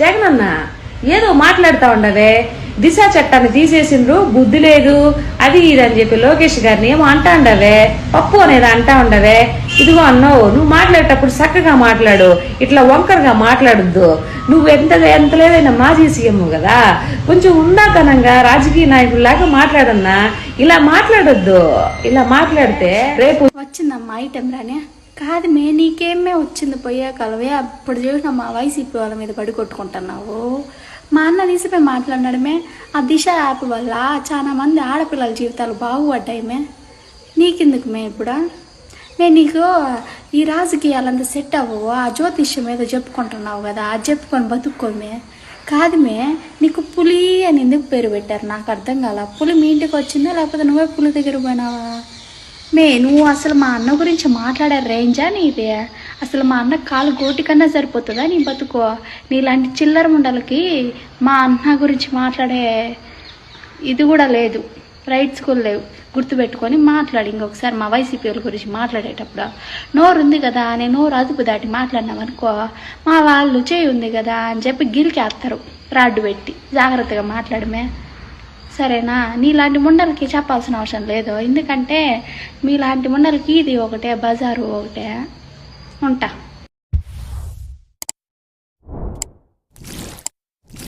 జగనన్న ఏదో మాట్లాడుతూ ఉండవే. దిశ చట్టాన్ని తీసేసిండ్రు బుద్ధి లేదు. అది ఇది అని చెప్పి లోకేష్ గారిని ఏమో అంటా ఉండవే. పప్పు అనేది అంటా ఉండవే. ఇదిగో అన్నావు నువ్వు మాట్లాడేటప్పుడు చక్కగా మాట్లాడు. ఇట్లా వంకరగా మాట్లాడొద్దు. నువ్వు ఎంత ఎంత లేదైనా మాజీ సీఎం కదా. కొంచెం ఉందాతనంగా రాజకీయ నాయకుల్లాగా మాట్లాడన్నా. ఇలా మాట్లాడొద్దు. ఇలా మాట్లాడితే రేపు వచ్చిందమ్మా ఐటెం రానే. కాదు మే నీకేమే వచ్చింది? పోయే కలవే అప్పుడు చూసిన మా వయసు ఇప్పుడు వాళ్ళ మీద పడి కొట్టుకుంటున్నావు. మా అన్న తీసిపోయి మాట్లాడినాడమే ఆ దిశ యాప్ వల్ల చాలా మంది ఆడపిల్లల జీవితాలు బాగుపడ్డాయిమే నీకెందుకు మే ఇప్పుడా? మే నీకు ఈ రాజకీయాలంతా సెట్ అవ్వవు. ఆ జ్యోతిష్యం ఏదో చెప్పుకుంటున్నావు కదా అది చెప్పుకొని బతుక్కోమే కాదుమే నీకు పులి అని ఎందుకు పేరు పెట్టారు? నాకు అర్థం కాల. పులి మీ ఇంటికి వచ్చిందా? లేకపోతే నువ్వే పులి దగ్గర పోయినావా? మే నువ్వు అసలు మా అన్న గురించి మాట్లాడే రేంజా నీది? అసలు మా అన్న కాలు గోటి కన్నా సరిపోతుందా నీ బతుకో? నీలాంటి చిల్లర ముండలకి మా అన్న గురించి మాట్లాడే ఇది కూడా లేదు. రైట్స్ కూడా లేవు. గుర్తుపెట్టుకొని మాట్లాడి ఇంకొకసారి మా వైసీపీ వాళ్ళ గురించి మాట్లాడేటప్పుడు. నోరు ఉంది కదా నేను నోరు అదుపు దాటి మాట్లాడినామనుకో మా వాళ్ళు చేయి ఉంది కదా అని చెప్పి గిరికేస్తారు రాడ్డు పెట్టి జాగ్రత్తగా మాట్లాడమే. సరేనా? నీలాంటి ముండలకి చెప్పాల్సిన అవసరం లేదు. ఎందుకంటే మీలాంటి ముండలకి ఇది ఒకటే బజారు ఒకటే. ఉంటా.